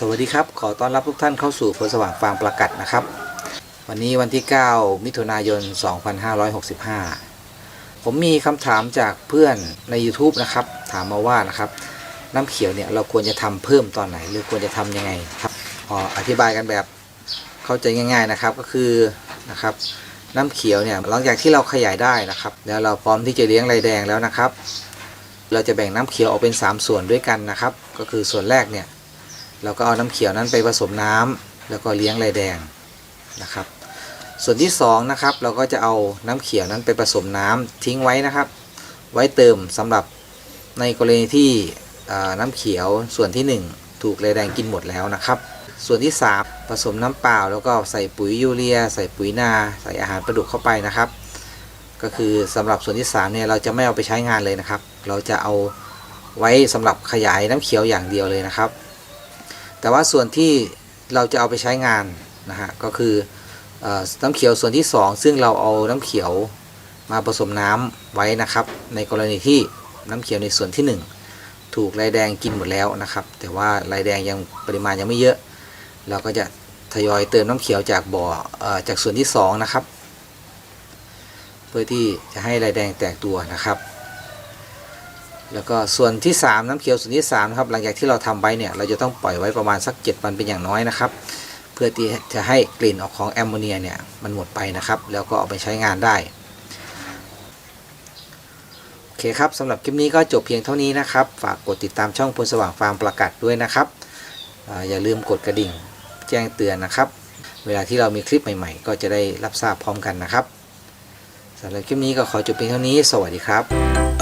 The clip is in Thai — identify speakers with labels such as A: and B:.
A: สวัสดีครับ ขอต้อนรับทุกท่านเข้าสู่พลสว่างฟาร์มประกัดนะครับ วันนี้วันที่ 9 มิถุนายน 2565 ผมมีคำถามจากเพื่อนใน YouTube นะครับ ถามมาว่านะครับ น้ำเขียวเนี่ยเราควรจะทำเพิ่มตอนไหน หรือควรจะทำยังไงครับออธิบายกันแบบเข้าใจง่ายๆนะครับก็คือนะครับน้ำเขียวเนี่ยหลังจากที่เราขยายได้นะครับ แล้วเราพร้อมที่จะเลี้ยงไรแดงแล้วนะครับ เราจะแบ่งน้ำเขียวออกเป็น 3 ส่วนด้วยกันนะครับ ก็คือส่วนแรกเนี่ย เราก็เอาน้ำเขียวนั้นไปผสมน้ำแล้วก็เลี้ยงไรแดงนะครับ ส่วนที่2นะครับเราก็จะเอาน้ำเขียวนั้นไปผสมน้ำทิ้งไว้นะครับ ไว้เติมสำหรับในกรณีที่น้ำเขียวส่วนที่ 1 ถูกไรแดงกินหมดแล้วนะครับ ส่วนที่ 3 ผสมน้ำเปล่า แล้วก็ใส่ปุ๋ยยูเรีย ใส่ปุ๋ยนา ใส่อาหารปลาดุกเข้าไปนะครับ ก็คือสำหรับส่วนที่3เนี่ยเราจะไม่เอาไปใช้งานเลยนะครับ เราจะเอาไว้สำหรับขยายน้ำเขียวอย่างเดียวเลยนะครับ แต่ว่าส่วนที่เราจะเอาไปใช้งานนะฮะก็คืออน้ำเขียวส่วนที่ 2 ซึ่งเราเอาน้ำเขียวมาผสมน้ำไว้นะครับ ในกรณีที่น้ำเขียวในส่วนที่ 1 ถูกลายแดงกินหมดแล้วนะครับ แต่ว่าลายแดงยังปริมาณยังไม่เยอะ เราก็จะทยอยเติมน้ำเขียวจากบ่อเออจากส่วนที่ 2 นะครับ เพื่อที่จะให้ลายแดงแตกตัวนะครับ แล้วก็ส่วนที่3น้ำเขียวส่วนที่3นะครับหลังจากที่เราทำไว้เนี่ยเราจะต้องปล่อยไว้ประมาณสัก 7 วันเป็นอย่างน้อยนะครับ เพื่อที่จะให้กลิ่นออกของแอมโมเนียเนี่ยมันหมดไปนะครับ แล้วก็เอาไปใช้งานได้โอเคครับสำหรับคลิปนี้ก็จบเพียงเท่านี้นะครับ ฝากกดติดตามช่องพลสว่างฟาร์มประกัดด้วยนะครับออย่าลืมกดกระดิ่งแจ้งเตือนนะครับ เวลาที่เรามีคลิปใหม่ๆ ก็จะได้รับทราบพร้อมกันนะครับสำหรับคลิปนี้ก็ขอจบเพียงเท่านี้ สวัสดีครับ